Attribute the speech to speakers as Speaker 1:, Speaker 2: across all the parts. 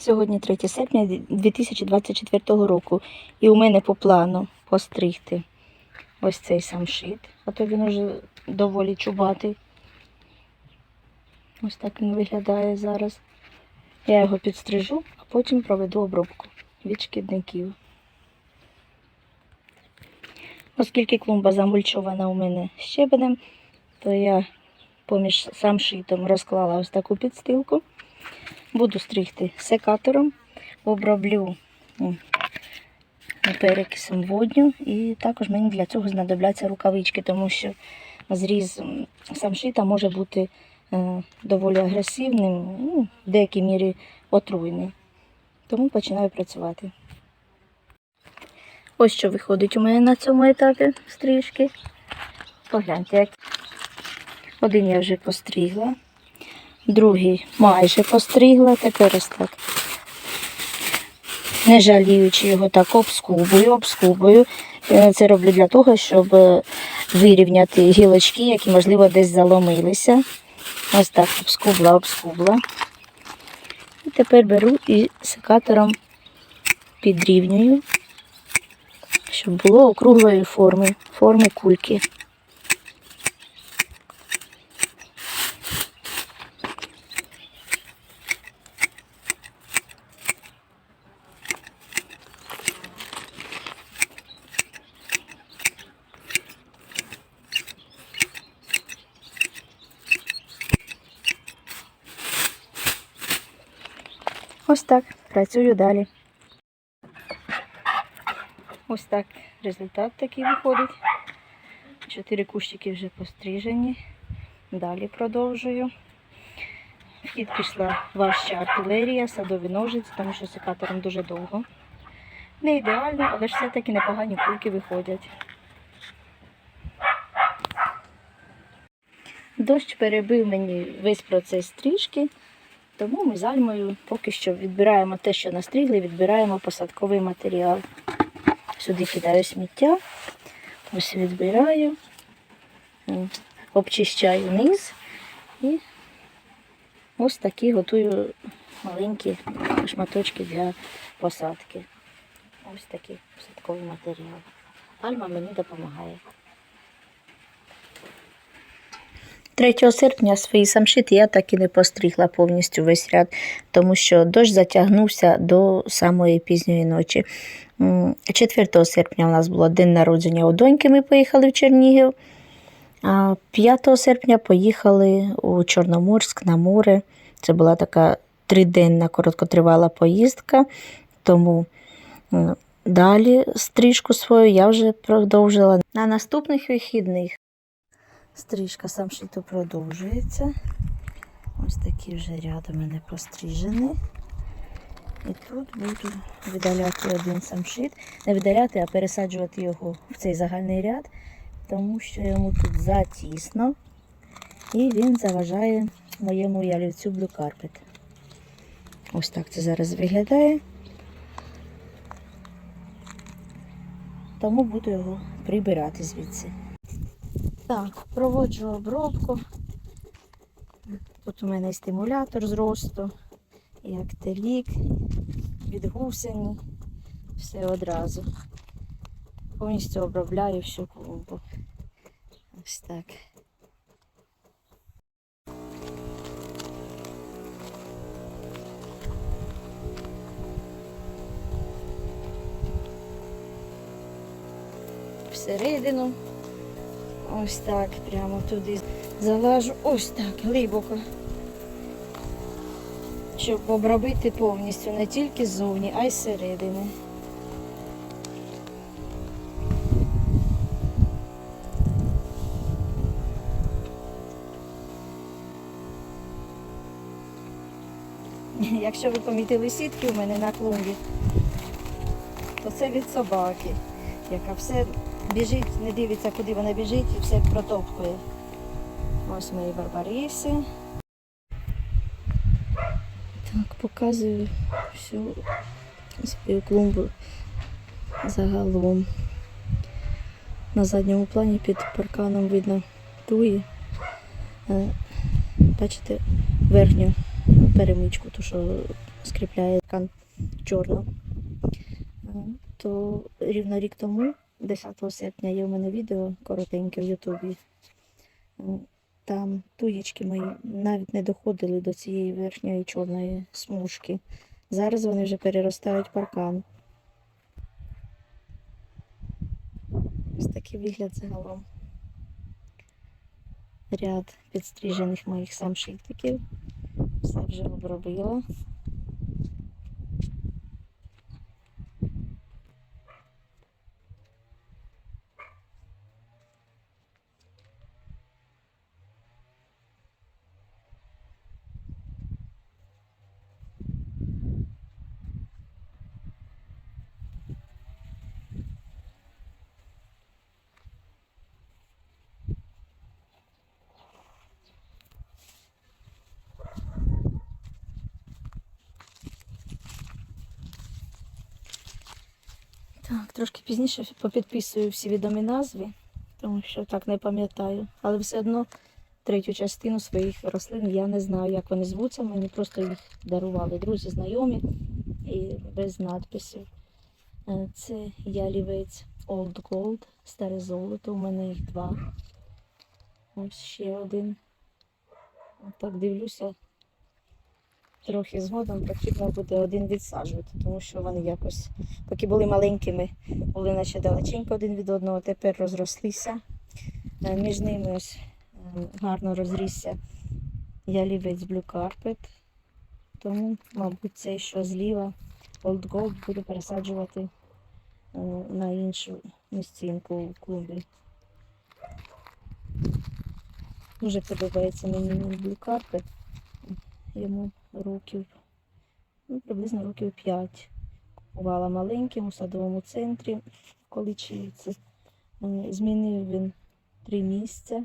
Speaker 1: Сьогодні 3 серпня 2024 року. І у мене по плану постригти ось цей самшит, а то він уже доволі чубатий. Ось так він виглядає зараз. Я його підстрижу, а потім проведу обробку від шкідників. Оскільки клумба замульчована у мене щебенем, то я поміж самшитом розклала ось таку підстилку. Буду стригти секатором, оброблю перекисом водню, і також мені для цього знадобляться рукавички, тому що зріз самшита може бути е, доволі агресивним, ну, в деякій мірі отруйний. Тому починаю працювати. Ось що виходить у мене на цьому етапі стрижки. Погляньте, як один я вже постригла, другий майже постригла, тепер ось так. Не жаліючи його так обскубую, обскубую. Я це роблю для того, щоб е, вирівняти гілочки, які, можливо, десь заломилися. Ось так обскубла, обскубла. І тепер беру і секатором підрівнюю, щоб було округлої форми, форми кульки. Ось так, працюю далі. Ось так результат такий виходить. Чотири кущики вже пострижені. Далі продовжую. В хід пішла важча артилерія, садові ножиці, тому що секатором дуже довго. Не ідеально, але ж все-таки непогані кульки виходять. Дощ перебив мені весь процес стрижки, тому ми з Альмою поки що відбираємо те, що настрігли, відбираємо посадковий матеріал. Сюди кидаю сміття, ось відбираю, обчищаю низ і ось такі готую маленькі шматочки для посадки. Ось такий посадковий матеріал. Альма мені допомагає. 3 серпня свої самшити я так і не постригла повністю весь ряд, тому що дощ затягнувся до самої пізньої ночі. 4 серпня у нас було день народження у доньки, ми поїхали в Чернігів. А 5 серпня поїхали у Чорноморськ на море. Це була така триденна короткотривала поїздка, тому далі стрижку свою я вже продовжила на наступних вихідних. Стрижка самшиту продовжується. Ось такий вже ряд у мене пострижений. І тут буду видаляти один самшит. Не видаляти, а пересаджувати його в цей загальний ряд, тому що йому тут затісно. І він заважає моєму ялівцю Blue Carpet. Ось так це зараз виглядає. Тому буду його прибирати звідси. Так, проводжу обробку. Тут у мене стимулятор зросту, і актелік, від гусені, все одразу. Повністю обробляю всю клумбу. Ось так. Всередину. Ось так, прямо туди залажу. Ось так, глибоко. Щоб обробити повністю не тільки ззовні, а й зсередини. Якщо ви помітили сітки у мене на клумбі, то це від собаки, яка все біжить, не дивиться, куди вона біжить і все протопкує. Ось мої барбариси. Так, показую всю свою клумбу загалом. На задньому плані під парканом видно туї. Е, Бачите, верхню перемичку, ту, що скріпляє ткань чорну. Е, То рівно рік тому, 10 серпня, є в мене відео коротеньке в Ютубі. Там туєчки мої навіть не доходили до цієї верхньої чорної смужки. Зараз вони вже переростають паркан. Ось такий вигляд загалом. Ряд підстрижених моїх самшитиків. Все вже обробила. Трошки пізніше попідписую всі відомі назви, тому що так не пам'ятаю. Але все одно третю частину своїх рослин я не знаю, як вони звуться. Мені просто їх дарували друзі, знайомі і без надписів. Е, Це ялівець Old Gold, старе золото. У мене їх два. Ось ще один. Так дивлюся. Трохи згодом потрібно буде один відсаджувати, тому що вони якось, поки були маленькими, були наче далеченько один від одного, тепер розрослися. Е, Між ними ось е, гарно розрісся ялівець Blue Carpet. Тому, мабуть, цей, що зліва Old Gold буду пересаджувати е, на іншу місцинку в клубі. Дуже подобається мені Blue Carpet. Йому років, ну, приблизно років 5. Купувала маленьким у садовому центрі Количівці. М, Змінив він три місця.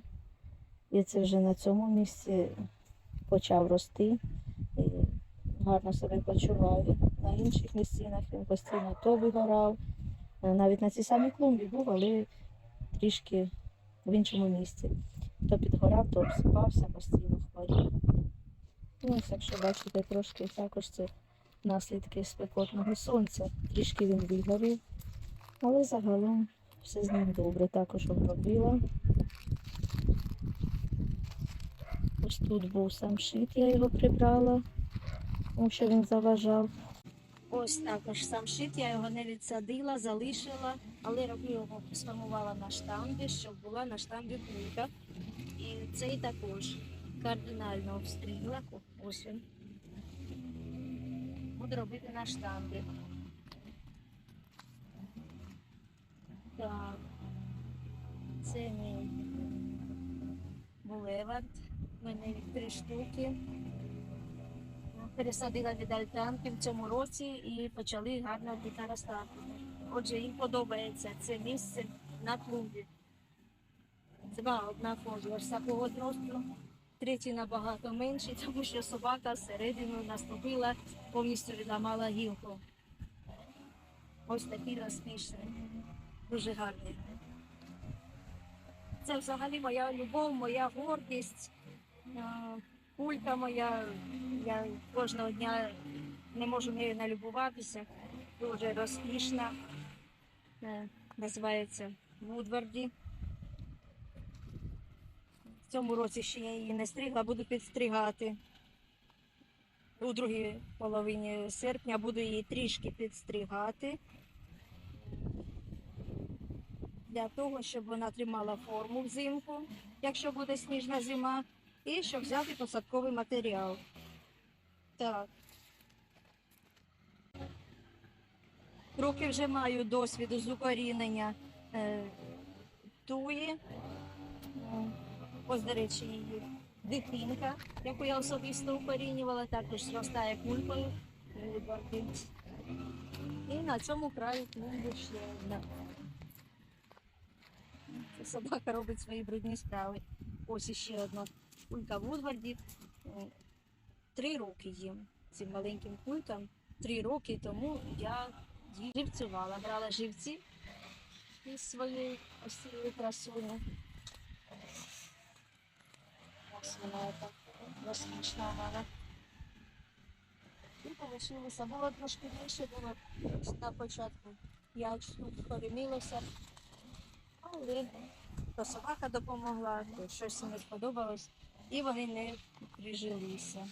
Speaker 1: І це вже на цьому місці почав рости. І гарно себе почуває. На інших місцинах він постійно то вигорав. Е, Навіть на цій самій клумбі був, але трішки в іншому місці. То підгорав, то обсипався, постійно хворів. Ну, якщо бачите, трошки також це наслідки спекотного сонця. Трішки він вигорів, але загалом все з ним добре. Також обробила. Ось тут був сам шит, я його прибрала, тому що він заважав. Ось також сам шит, я його не відсадила, залишила, але роблю його сформувала на штамбі, щоб була на штамбі кулька. І цей також кардинально обстріла. Ось він. Буду робити на штамбі. Так. Це мій булевард. У мене їх три штуки. Пересадила від альтанки в цьому році і почали гарно підростати. Отже, їм подобається це місце на клубі. Два однакові, ось такого зросту. Третій набагато менший, тому що собака всередину наступила, повністю відламала гілку. Ось такий розкішний, дуже гарний. Це взагалі моя любов, моя гордість, е, кулька моя. Я кожного дня не можу нею налюбуватися. Дуже розкішна. Е, Називається Вудварді. Цьому році ще я її не стригла, буду підстригати. У другій половині серпня буду її трішки підстригати. Для того, щоб вона тримала форму взимку, якщо буде сніжна зима, і щоб взяти посадковий матеріал. Так. Трохи вже маю досвіду з укорінення е, туї. Ось, до речі, її дитинка, яку я особисто укорінювала, також зростає кулькою. І на цьому краю клумби ще одна. Собака робить свої брудні справи. Ось іще одна кулька Вудварді. Е, Три роки їм цим маленьким кулькам. Три роки тому я їх живцювала. Брала живці із своєї ось цієї красуні. Ось вона так розкішна в мене. скільки лишилося. Було трошки більше, було на початку 5 штук перемілося. Але то собака допомогла, то щось їм сподобалось, і вони не прижилися.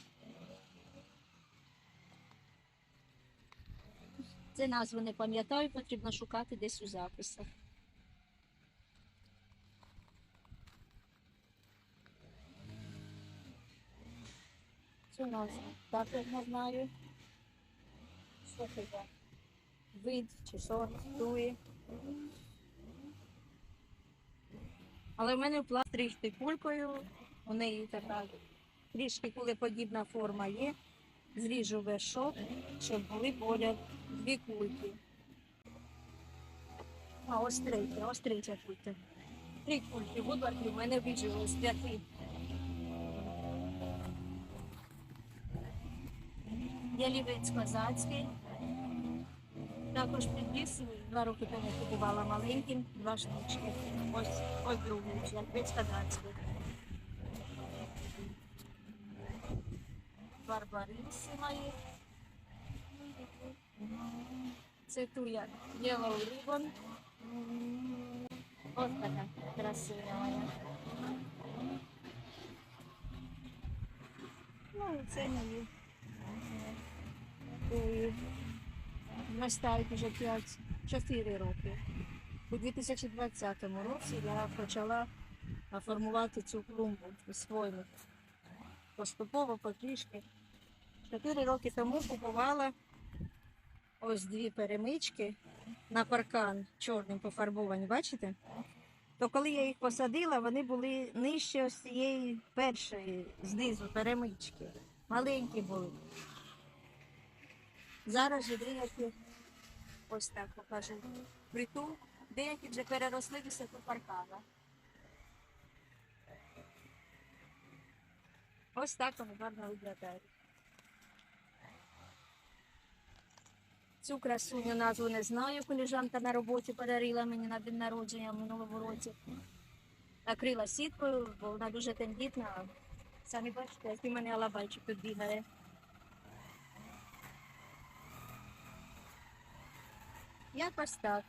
Speaker 1: Це назву не пам'ятаю, потрібно шукати десь у записах. Цю назву також не знаю. Що це вид чи сорт туї. Але в мене в стрижти кулькою, у неї така трішки кулеподібна форма є. Зріжу вершок, щоб були поряд дві кульки. А ось третя, ось. Три кульки виборки в мене вижили з п'яти. Ялівець козацький. Також підвісив, два роки тому купувала маленьким, два штучки. Ось, ось другий, ялівець козацький. Барбарисима є. Це туя Yellow Ribbon. Ось така красива моя. Ну, і це мої. Туї. Настають вже 5, 4 роки. У 2020 році я почала формувати цю клумбу хвойних. Поступово потрішки. Чотири роки тому купувала ось дві перемички на паркан чорним пофарбовані, бачите? То коли я їх посадила, вони були нижче ось цієї першої знизу перемички. Маленькі були. Зараз же деякі, ось так покажу, притул, деякі вже переросли висоту паркана. Ось так вони гарно виглядають. Цю красуню назву не знаю. Коліжанка на роботі подарила мені на день народження в минулому році. Накрила сіткою, бо вона дуже тендітна. Самі бачите, який в мене алабайчик тут бігає. Якось так.